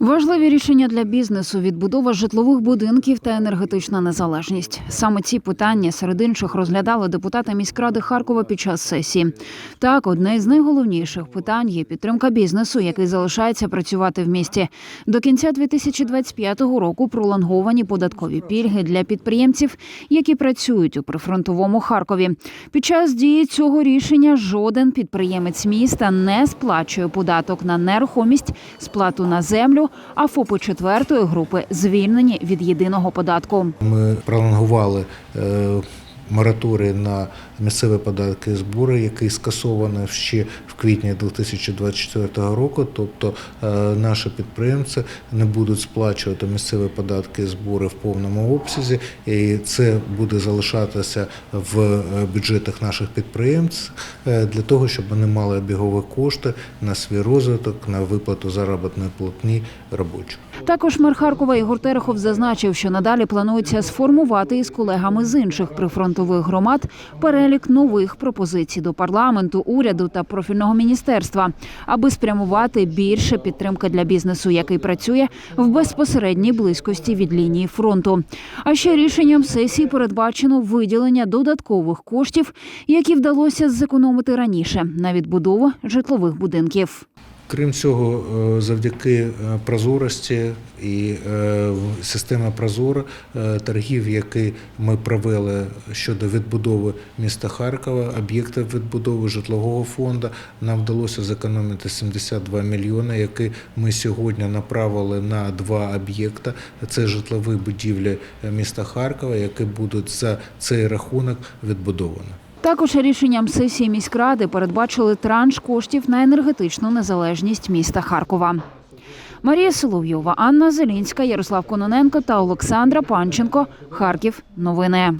Важливі рішення для бізнесу, відбудова житлових будинків та енергетична незалежність. Саме ці питання серед інших розглядали депутати міськради Харкова під час сесії. Так, одне з найголовніших питань є підтримка бізнесу, який залишається працювати в місті. До кінця 2025 року пролонговані податкові пільги для підприємців, які працюють у прифронтовому Харкові. Під час дії цього рішення жоден підприємець міста не сплачує податок на нерухомість, сплату на землю, а ФОПи четвертої групи звільнені від єдиного податку. Ми пролонгували е, мораторій на місцеві податки і збори, який скасований ще в квітні 2024 року. Тобто е, наші підприємці не будуть сплачувати місцеві податки і збори в повному обсязі, і це буде залишатися в е, бюджетах наших підприємців е, для того, щоб вони мали обігові кошти на свій розвиток, на виплату заробітної платні робочих. Також мер Харкова Ігор Терехов зазначив, що надалі планується сформувати із колегами з інших прифронтових громад перелік нових пропозицій до парламенту, уряду та профільного міністерства, аби спрямувати більше підтримки для бізнесу, який працює в безпосередній близькості від лінії фронту. А ще рішенням сесії передбачено виділення додаткових коштів, які вдалося зекономити раніше на відбудову житлових будинків. Крім цього, е, завдяки е, прозорості і е, Прозора е, торгів, які ми провели щодо відбудови міста Харкова, об'єктів відбудови житлового фонду, нам вдалося зекономити 72 мільйони, які ми сьогодні направили на два об'єкти. Це житлові будівлі міста Харкова, які будуть за цей рахунок відбудовані. Також рішенням сесії міськради передбачили транш коштів на енергетичну незалежність міста Харкова. Марія Соловйова, Анна Зелінська, Ярослав Кононенко та Олександра Панченко. Харків. Новини.